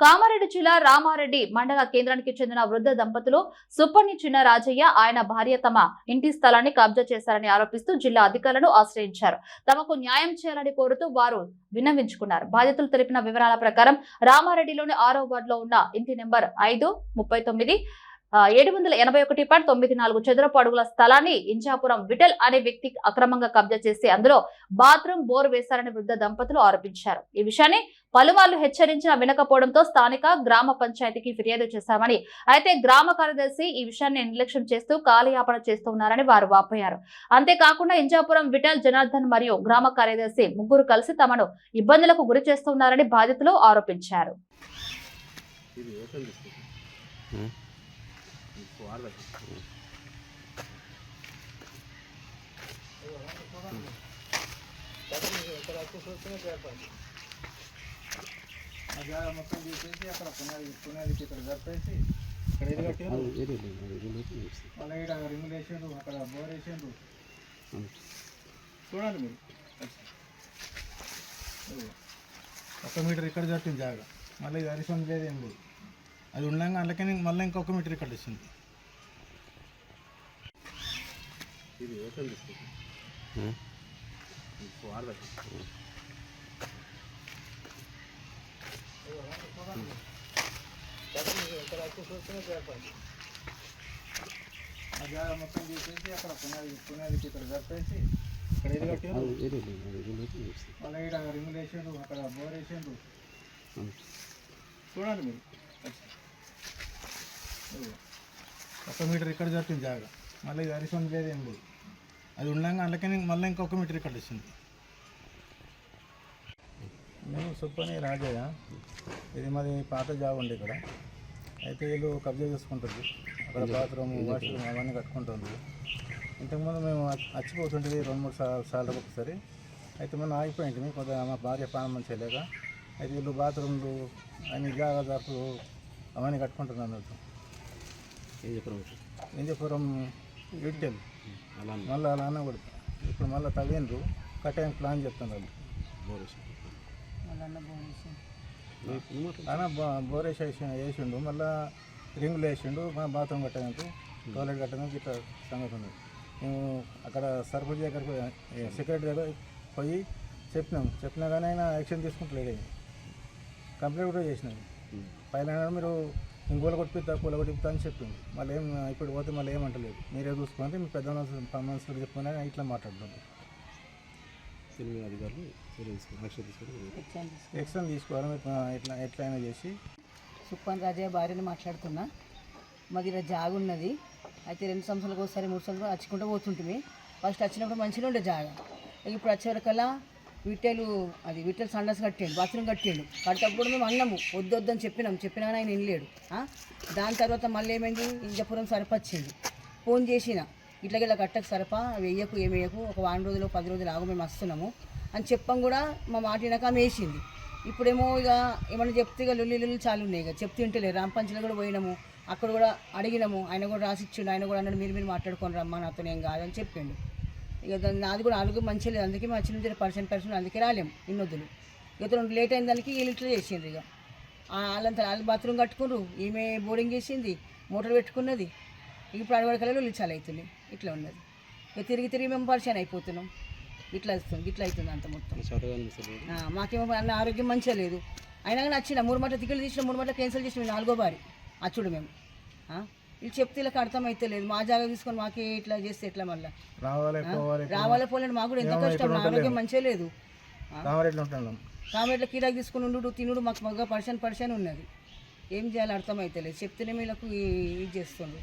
కామారెడ్డి జిల్లా రామారెడ్డి మండల కేంద్రానికి చెందిన వృద్ధ దంపతులు సుప్పని చిన్న రాజయ్య ఆయన భార్య తమ ఇంటి స్థలాన్ని కబ్జా చేశారని ఆరోపిస్తూ జిల్లా అధికారులను ఆశ్రయించారు. తమకు న్యాయం చేయాలని కోరుతూ వారు విన్నవించుకున్నారు. బాధితులు తెలిపిన వివరాల ప్రకారం రామారెడ్డిలోని ఆరో వార్డులో ఉన్న ఇంటి నెంబర్ ఐదు ముప్పై తొమ్మిది ఏడు వందల ఎనభై ఒకటి పాయింట్ తొమ్మిది నాలుగు చదరపు అడుగుల స్థలాన్ని ఇంజాపురం విఠల్ అనే వ్యక్తి అక్రమంగా కబ్జా చేసి అందులో బాత్రూమ్ బోర్ వేశారని వృద్ధ దంపతులు ఆరోపించారు. ఈ విషయాన్ని పలుమార్లు హెచ్చరించినా వినకపోవడంతో స్థానిక గ్రామ పంచాయతీకి ఫిర్యాదు చేశామని అయితే గ్రామ కార్యదర్శి ఈ విషయాన్ని నిర్లక్ష్యం చేస్తూ కాలయాపన చేస్తున్నారని వారు వాపోయారు. అంతేకాకుండా ఇంజాపురం విఠల్ జనార్దన్ మరియు గ్రామ కార్యదర్శి ముగ్గురు కలిసి తమను ఇబ్బందులకు గురి చేస్తున్నారని బాధితులు ఆరోపించారు. ఇది ఓపెన్ చేసుకో వాడదా ఆ జాగా మొత్తం తీసేసి అక్కడ పునాది పునాదికి ఇక్కడ జరిపేసి ఇక్కడ ఇది కట్టారు మళ్ళీ ఇక్కడ రింగులు వేసిండ్రు అక్కడ బోర్ వేసిండ్రు చూడండి మీరు ఒక మీటర్ ఇక్కడ జరిపింది జాగా మళ్ళీ ఇది అరిసొంది లేదు లేదు అది ఉండగా అందుకని మళ్ళీ ఇంకొక మీటర్ ఇక్కడ వచ్చింది ఇది ఓపెన్ చేసుకో వాడదా ఆ జాగా మొత్తం తీసేసి అక్కడ పునాది పునాదికి ఇక్కడ జరిపేసి ఇక్కడ ఇది కట్టారు మళ్ళీ ఇక్కడ రింగులు వేసిండ్రు అక్కడ బోర్ వేసిండ్రు చూడండి మీరు ఇదిగో. ఒక మీటర్ ఇక్కడ జరిపింది జాగా మళ్ళీ ఇది అరిసొంది లేదు ఏం లేదు అది ఉండగా అందుకని మళ్ళీ ఇంకొక మీటర్ ఇక్కడ వచ్చింది నేను సుప్పని రాజయ్య ఇది మాది పాత జాగా ఉండే ఇక్కడ అయితే వీళ్ళు కబ్జా చేసుకుంటారు అక్కడ బాత్రూమ్ వాష్రూమ్ అవన్నీ కట్టుకుంటుంది ఇంతకుముందు మేము వచ్చిపోతుంటుంది రెండు మూడు సార్లు సార్లు ఒకసారి అయితే మనం ఆగిపోయింది కొంత మా భార్య పానం మంచిగా లేక అయితే వీళ్ళు బాత్రూమ్లు అన్ని జాగా జాతులు అవన్నీ కట్టుకుంటున్నారు అన్నట్టు ఇంజపురం ఇడ్టెల్ మళ్ళీ అలా అన్న కూడా. ఇప్పుడు మళ్ళీ తవ్విండ్రు. కట్టడానికి ప్లాన్ చెప్తున్నారు అన్న బోరేసి వేసి వేసిండు. మళ్ళీ రింగులు వేసిండు. మా బాత్రూమ్ కట్టడానికి టాయిలెట్ కట్టడానికి ఇట్లా సంగతి ఉంది మేము అక్కడ సర్పంచ్ దగ్గర సెక్రటరీ దగ్గర పోయి చెప్పినాం. చెప్పినా కానీ ఆయన యాక్షన్ తీసుకుంటలేడు. కంప్లైంట్ కూడా చేసినాం పైన మీరు ఇంకోలు కొట్టిపిస్తా కూల కొట్టిపిస్తా అని చెప్పింది. మళ్ళీ ఏం ఇప్పుడు పోతే మళ్ళీ ఏమంటలేదు మీరే చూసుకోండి మీ పెద్ద మనసులు చెప్పుకొని ఆయన ఇట్లా మాట్లాడుతుంది. సినిమా అధికారులు చర్య తీసుకుని యాక్షన్ తీసుకొని ఎక్స్ట్రా తీసుకోవాలి ఎట్లా ఎట్లయినా చేసి. సుప్పన్ రాజయ్య భార్యని మాట్లాడుతున్నా. మాది ఇలా జాగ ఉన్నది. అయితే రెండు సంవత్సరాలకు ఒకసారి మూడు సంవత్సరాలు వచ్చుకుంటూ పోతుంటుంది ఫస్ట్ వచ్చినప్పుడు మంచిగా ఉండే జాగ ఇప్పుడు వచ్చేవరకల్లా విట్టెలు అది విట్టెలు సండస్ కట్టాడు బాత్రూమ్ కట్టాడు కట్టేటప్పుడు మేము అన్నాము వద్దొద్దని చెప్పినాం. చెప్పినా ఆయన వినలేడు. దాని తర్వాత మళ్ళీ ఏమైంది? ఇంజపురం సరిపచ్చింది. ఫోన్ చేసిన ఇట్లా ఇలా కట్టకు సరప వెయ్యకు ఏమేయకు వేయకు ఒక వారం రోజులు పది రోజులు ఆగు మేము వస్తున్నాము అని చెప్పం కూడా మా మాట వినక ఆమె వేసింది ఇప్పుడేమో ఇక ఏమన్నా చెప్తే ఇక లొల్లి లొల్లి చాలు ఉన్నాయి ఇక. చెప్తే వింటలే రాంపంచలో కూడా పోయినాము. అక్కడ కూడా అడిగినాము. ఆయన కూడా రాసిచ్చిండు ఆయన కూడా అన్నాడు మీరు మీరు మాట్లాడుకొని రమ్మా నాతో ఏం కాదని చెప్పిండు. ఇక నాది కూడా ఆరోగ్యం మంచిగా లేదు. అందుకే మా చిన్న పర్సెంట్ పర్సెంట్ అందుకే రాలేము ఇన్నొద్దులు. ఇక రెండు లేట్ అయిన దానికి వీళ్ళు ఇట్లా చేసిండ్రు ఇక. ఆ వాళ్ళంతా వాళ్ళు బాత్రూమ్ కట్టుకున్నారు. ఈమె బోర్డింగ్ చేసింది. మోటార్ పెట్టుకున్నది. ఇప్పుడు అడవడకలలో చాలు అవుతుంది. ఇట్లా ఉన్నది. ఇక తిరిగి తిరిగి మేము పరిచయం అయిపోతున్నాం. ఇట్లా వస్తుంది. ఇట్లా అవుతుంది అంత మొత్తం. మాకేమో అన్న ఆరోగ్యం మంచిగా లేదు. అయినా కానీ వచ్చిన మూడు మట్ల టికెట్లు తీసిన మూడు మట్ల క్యాన్సిల్ చేసిన నాలుగో బారి. అచ్చుడు మేము? వీళ్ళు చెప్తే ఇలా అర్థం అయితే లేదు. మా జాగా తీసుకొని మాకే ఇట్లా చేస్తే ఎట్లా మళ్ళీ? రావాలి పోలేండి మాకు కూడా ఎంత కష్టం? నా ఆరోగ్యం మంచిగా లేదు. కామెట్ల కిరాకి తీసుకుని ఉండు తినుడు మాకు మగ్గ పర్సెంట్ పర్సెంట్ ఉన్నది. ఏం చేయాలో అర్థమైతే లేదు. చెప్తేనే వీళ్ళకు ఇది చేస్తుండ్రు.